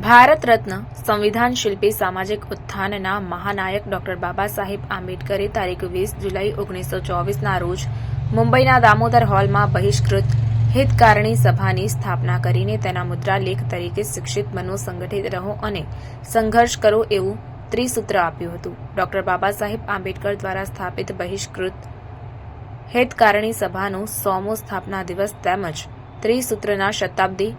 ભારત રત્ન સંવિધાન શિલ્પી સામાજિક ઉત્થાનના મહાનાયક ડોક્ટર બાબા સાહેબ આંબેડકરે તારીખ વીસ જુલાઈ ઓગણીસો ચોવીસના રોજ મુંબઈના દામોદર હોલમાં બહિષ્કૃત હિતકારણી સભાની સ્થાપના કરીને તેના મુદ્રાલેખ તરીકે શિક્ષિત બનો, સંગઠિત રહો અને સંઘર્ષ કરો એવું ત્રિસૂત્ર આપ્યું હતું. ડોક્ટર બાબા સાહેબ આંબેડકર દ્વારા સ્થાપિત બહિષ્કૃત હિતકારણી સભાનો સોમો સ્થાપના દિવસ તેમજ ત્રિસૂત્રના શતાબ્દી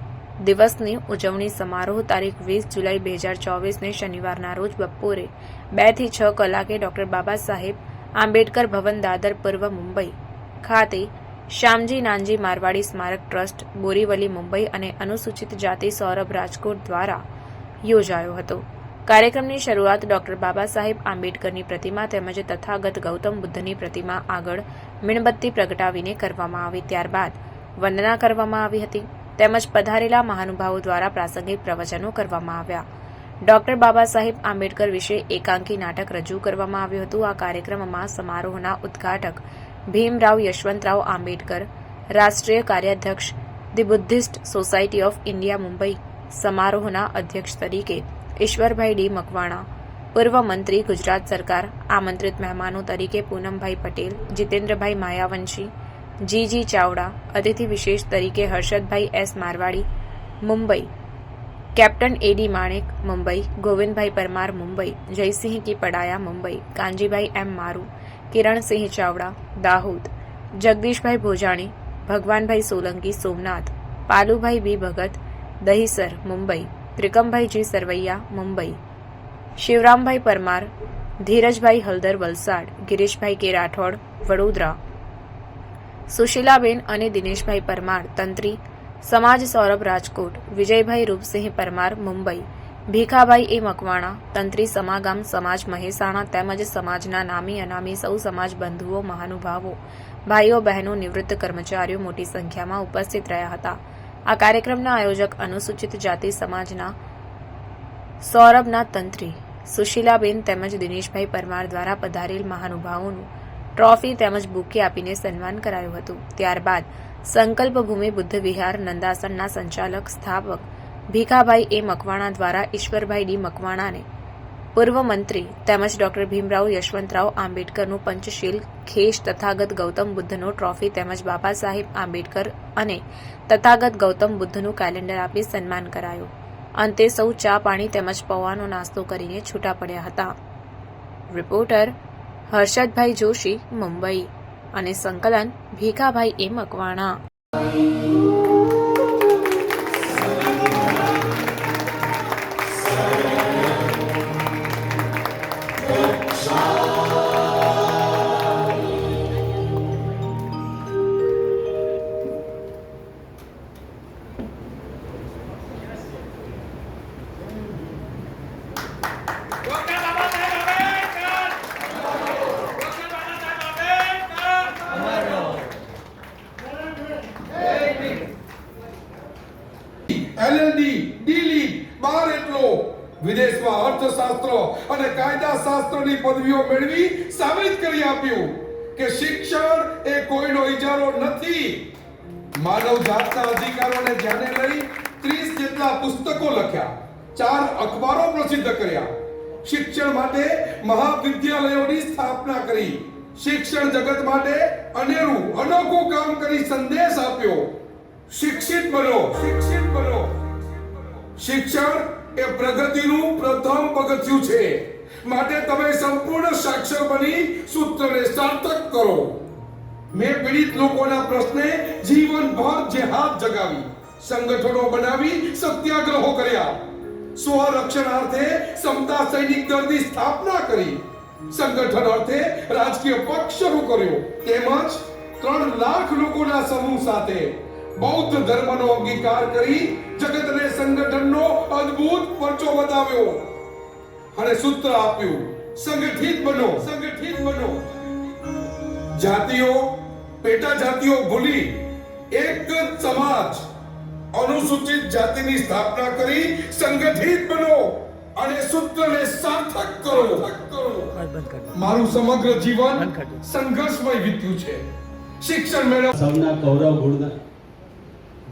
દિવસની ઉજવણી સમારોહ તારીખ વીસ જુલાઈ બે હજાર ચોવીસને શનિવારના રોજ બપોરે બેથી છ કલાકે ડોક્ટર બાબા સાહેબ આંબેડકર ભવન દાદર પૂર્વ મુંબઈ ખાતે શ્યામજી નાનજી મારવાડી સ્મારક ટ્રસ્ટ, બોરીવલી મુંબઈ અને અનુસૂચિત જાતિ સૌરભ રાજકોટ દ્વારા યોજાયો હતો. કાર્યક્રમની શરૂઆત ડોક્ટર બાબા સાહેબ આંબેડકરની પ્રતિમા તેમજ તથાગત ગૌતમ બુદ્ધની પ્રતિમા આગળ મીણબત્તી પ્રગટાવીને કરવામાં આવી ત્યારબાદ વંદના કરવામાં આવી હતી. તેમજ પધારેલા મહાનુભાવો દ્વારા પ્રાસંગિક પ્રવચનો કરવામાં આવ્યા. ડોક્ટર બાબા સાહેબ આંબેડકર વિશે એકાંકી નાટક રજૂ કરવામાં આવ્યું હતું. આ કાર્યક્રમમાં સમારોહના ઉદ્ઘાટક ભીમરાવ યશવંતરાવ આંબેડકર, રાષ્ટ્રીય કાર્યાધ્યક્ષ the Buddhist society of India Mumbai સમારોહના અધ્યક્ષ તરીકે ઈશ્વરભાઈ ડી મકવાણા, પૂર્વ મંત્રી ગુજરાત સરકાર, આમંત્રિત મહેમાનો તરીકે પૂનમભાઈ પટેલ, જીતેન્દ્રભાઈ માયાવંશી, જીજી ચાવડા, અતિથિ વિશેષ તરીકે Harshadbhai S Marwadi, Mumbai, captain A D Manek, Mumbai, Govindbhai Parmar, Mumbai, Jaysinh key Padaya, Mumbai Kanjibhai M Maru, Kiransinh Chavda, Dahod, જગદીશભાઈ ભોજાણી, ભગવાનભાઈ સોલંકી સોમનાથ, પાલુભાઈ બી ભગત, દહીસર, મુંબઈ ત્રિકમભાઈ જી સરવૈયા, મુંબઈ. શિવરામભાઈ પરમાર, ધીરજભાઈ હલદર વલસાડ, ગિરીશભાઈ કે રાઠોડ, વડોદરા. સુશીલાબેન અને દિનેશભાઈ પરમાર, તંત્રી. સમાજ સૌરભ રાજકોટ, વિજયભાઈ રૂપસિંહ પરમાર, મુંબઈ. ભીખાભાઈ એ મકવાણા, તંત્રી સમાગામ, સમાજ મહેસાણા તેમજ સમાજના નામી અનામી સૌ સમાજ બંધુઓ, મહાનુભાવો, ભાઈઓ બહેનો, નિવૃત્ત કર્મચારીઓ મોટી સંખ્યામાં ઉપસ્થિત રહ્યા હતા. આ કાર્યક્રમના આયોજક અનુસૂચિત જાતિ સમાજના સૌરભના તંત્રી, સુશીલાબેન તેમજ દિનેશભાઈ પરમાર દ્વારા પધારેલ મહાનુભાવોનું ટ્રોફી તેમજ બુકે આપીને સન્માન કરાયું હતું. ત્યારબાદ સંકલ્પ ભૂમિ બુદ્ધ વિહાર નંદાસનના સંચાલક સ્થાપક ભીખાભાઈ એ મકવાણા દ્વારા ઈશ્વરભાઈ ડી મકવાણાને પૂર્વ મંત્રી તેમજ ડોક્ટર ભીમરાવ યશવંતરાવ આંબેડકરનું પંચશીલ ખેશ તથાગત ગૌતમ બુદ્ધનો ટ્રોફી તેમજ બાબા સાહેબ આંબેડકર અને તથાગત ગૌતમ બુદ્ધનું કેલેન્ડર આપી સન્માન કરાયું. અંતે સૌ ચા પાણી તેમજ પૌવાનો નાસ્તો કરીને છૂટા પડ્યા હતા. રિપોર્ટર હર્ષદભાઈ જોશી, મુંબઈ અને સંકલન ભીખાભાઈ એ મકવાણા. અને કાયદા શાસ્ત્રની પદવીઓ મેળવી સાબિત કરી આપ્યું કે શિક્ષણ એ કોઈનો ઇજારો નથી. માનવ જાતના અધિકારોને ધ્યાને લઈ 30 જેટલા પુસ્તકો લખ્યા, ચાર અખબારો પ્રસિદ્ધ કર્યા. શિક્ષણ માટે મહાવિદ્યાલયોની સ્થાપના કરી. શિક્ષણ જગત માટે અનેરું, અનોખું કામ કરી સંદેશ આપ્યો. શિક્ષિત બનો શિક્ષિત બનો. શિક્ષણ એ પ્રગતિનું પ્રથમ પગથિયું છે. માટે તમે સંપૂર્ણ સાક્ષર બની સૂત્રને સાર્થક કરો. મેં પીડિત લોકોના પ્રશ્ને જીવનભર જેહાદ જગાવી, સંગઠનો બનાવી, સત્યાગ્રહો કર્યા. સ્વરક્ષણાર્થે સમતા સૈનિક દળની સ્થાપના કરી. સંગઠન અર્થે રાજકીય પક્ષ શરૂ કર્યો. તેમજ ત્રણ લાખ લોકોના સમૂહ સાથે બૌદ્ધ ધર્મનો અંગીકાર કરી જગતને સંગઠનનો અદ્ભુત પરચો બતાવ્યો. અને સૂત્ર આપ્યું સંગઠિત બનો. સંગઠિત બનો. જાતિઓ પેટા જાતિઓ ભૂલી એક જ સમાજ અનુસૂચિત જાતિની સ્થાપના કરી સંગઠિત બનો અને સૂત્રને સાર્થક કરો. મારું સમગ્ર જીવન સંઘર્ષમય વીત્યું છે. શિક્ષણ મેળવ સૌના કૌરવ ગુણ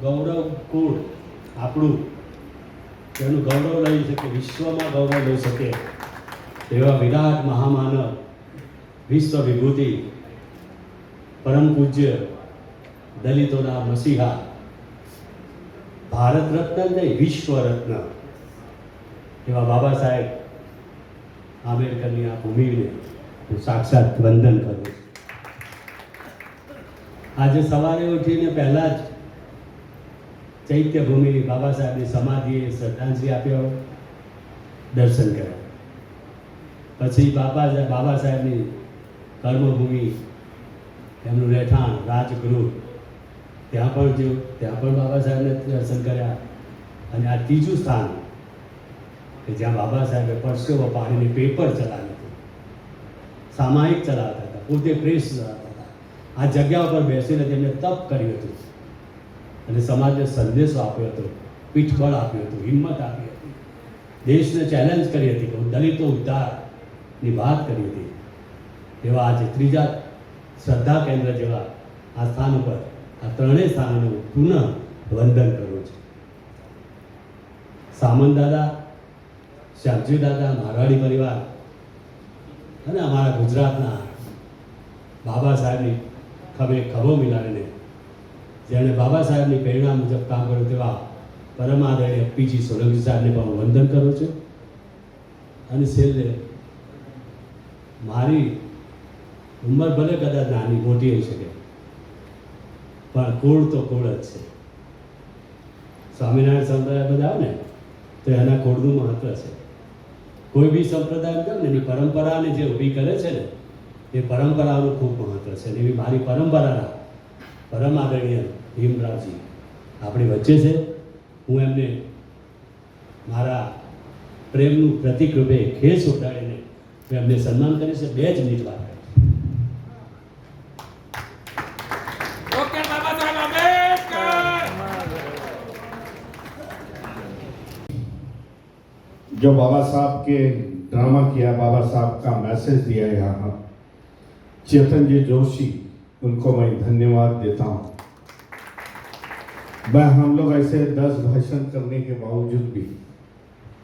ગૌરવ કુળ આપણું તેનું ગૌરવ લઈ શકે, વિશ્વમાં ગૌરવ લઈ શકે એવા વિરાટ મહામાનવ વિશ્વ વિભૂતિ, પરમ પૂજ્ય દલિતોના મસીહા, ભારત રત્ન નહીં, વિશ્વ રત્ન એવા બાબા સાહેબ આંબેડકરની આ ભૂમિને હું સાક્ષાત વંદન કરું આજે સવારે ઉઠીને પહેલાં જ ચૈત્ય ભૂમિ બાબા સાહેબની સમાધિએ શ્રદ્ધાંજલિ આપ્યો, દર્શન કર્યા. પછી બાબા બાબા સાહેબની કર્મભૂમિ, એમનું રહેઠાણ, રાજગૃહ, ત્યાં પણ જોયું ત્યાં પણ બાબા સાહેબને દર્શન કર્યા. અને આ ત્રીજું સ્થાન, કે જ્યાં બાબા સાહેબે પરસેવો પાણીની પેપર ચલાવી હતી. સામાયિક ચલાવતા હતા, પોતે પ્રેસ ચલાવતા હતા. આ જગ્યા ઉપર બેસીને તેમણે તપ કર્યું હતું. અને સમાજને સંદેશો આપ્યો હતો, પીઠબળ આપ્યું હતું, હિંમત આપી હતી. દેશને ચેલેન્જ કરી હતી કે દલિતો ઉદ્ધારની વાત કરી હતી. એવા આજે ત્રીજા શ્રદ્ધા કેન્દ્ર જેવા આ સ્થાન ઉપર આ ત્રણેય સ્થાનોનું પુનઃ વંદન કરું છું. સામંત દાદા, શ્યામજી દાદા, મારવાડી પરિવાર અને અમારા ગુજરાતના બાબા સાહેબની ખભે ખભો મિલાવીને જેણે બાબા સાહેબની પ્રેરણા મુજબ કામ કર્યું તેવા પરમાદરણીય પીજી સોલંકી સાહેબને પણ હું વંદન કરું છું. અને છેલ્લે, મારી ઉંમર ભલે કદાચ નાની મોટી હોઈ શકે, પણ કુળ તો કુળ જ છે. સ્વામિનારાયણ સંપ્રદાય બધા આવે ને, તો એના કુળનું મહત્વ છે. કોઈ બી સંપ્રદાય કહે ને, એની પરંપરાને જે ઊભી કરે છે ને, એ પરંપરાનું ખૂબ મહત્વ છે. એવી મારી પરંપરાના પરમ આદરણીય ભીમરાવજી આપણી વચ્ચે છે હું એમને મારા પ્રેમનું પ્રતિક રૂપે ખેસ ઉઠાડીને હું એમને સન્માન કરીશ બે જ મિનિટ વાત કરીશ ડોક્ટર બાબા સાહેબ આંબેડકર जो बाबा साहब के ड्रामा किया बाबा साहब का मैसेज दिया यहाँ चेतन जी जोशी उनको मैं धन्यवाद देता हूँ मैं हम लोग ऐसे दस भाषण करने के बावजूद भी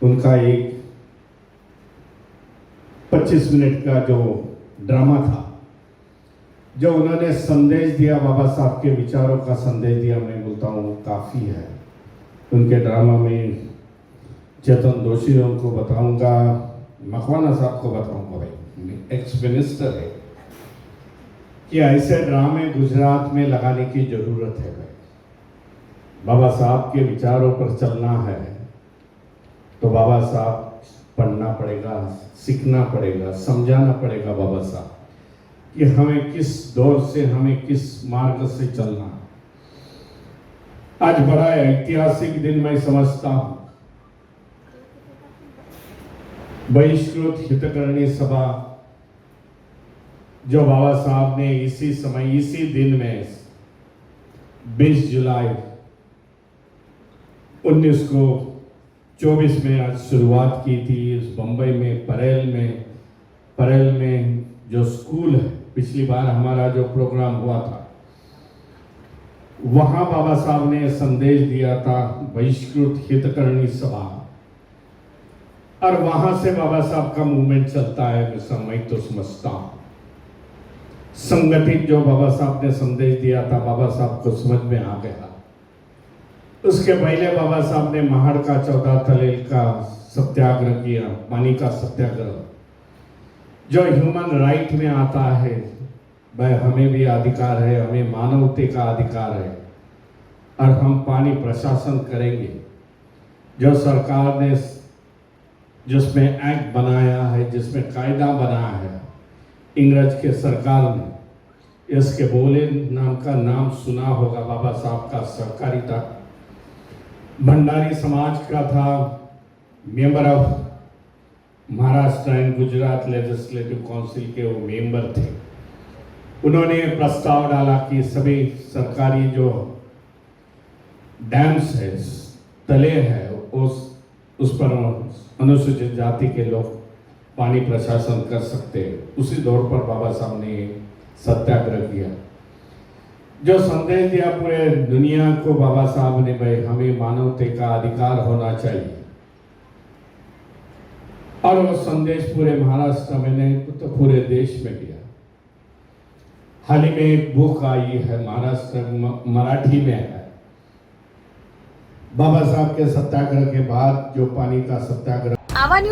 उनका एक 25 मिनट का जो ड्रामा था, जो उन्होंने संदेश दिया, बाबा साहब के विचारों का संदेश दिया, मैं बोलता हूँ, काफ़ी है। उनके ड्रामा में चेतन दोषी उनको बताऊँगा मकवाना साहब को बताऊँगा भाई। एक्स मिनिस्टर है। कि ऐसे ड्रामे गुजरात में लगाने की ज़रूरत है भाई। बाबा साहब के विचारों पर चलना है तो बाबा साहब पढ़ना पड़ेगा, सीखना पड़ेगा, समझाना पड़ेगा बाबा साहब कि हमें किस दौर से, हमें किस मार्ग से चलना है। आज बड़ा ऐतिहासिक दिन मैं समझता हूँ। बहिष्कृत हितकरणी सभा जो बाबा साहब ने इसी समय, इसी दिन में 20 जुलाई 19 को 24 में आज शुरुआत की थी इस बम्बई में, परेल में। परेल में जो स्कूल है, पिछली बार हमारा जो प्रोग्राम हुआ था, वहाँ बाबा साहब ने संदेश दिया था, बहिष्कृत हितकरणी सभा। और वहाँ से बाबा साहब का मूवमेंट चलता है, मैं समय तो समझता हूँ। संगठित जो बाबा साहब ने संदेश दिया था, बाबा साहब को समझ में आ गया। उसके पहले बाबा साहब ने महाड़ का चौदह तलेल का सत्याग्रह किया पानी का सत्याग्रह। जो ह्यूमन राइट में आता है भाई हमें भी अधिकार है, हमें मानवते का अधिकार है, और हम पानी प्रशासन करेंगे। जो सरकार ने जिसमें एक्ट बनाया है, जिसमें कायदा बनाया है, इंग्रज के सरकार ने, इसके बोले नाम का नाम सुना होगा बाबा साहब का, सहकारिता। भंडारी समाज का था member of Maharashtra and Gujarat legislative council के वो मेंबर थे। उन्होंने प्रस्ताव डाला कि सभी सरकारी जो डैम्स है, तले है, उस उस पर अनुसूचित जाति के लोग पानी प्रशासन कर सकते हैं। उसी दौर पर बाबा साहब ने सत्याग्रह किया। जो संदेश दिया पूरे दुनिया को बाबा साहब ने, भाई, हमें मानवते का अधिकार होना चाहिए। और वो संदेश पूरे महाराष्ट्र में नहीं तो पूरे देश में दिया। हाल ही में एक बुक आई है, महाराष्ट्र मराठी में है। बाबा साहब के सत्याग्रह के बाद जो पानी का सत्याग्रह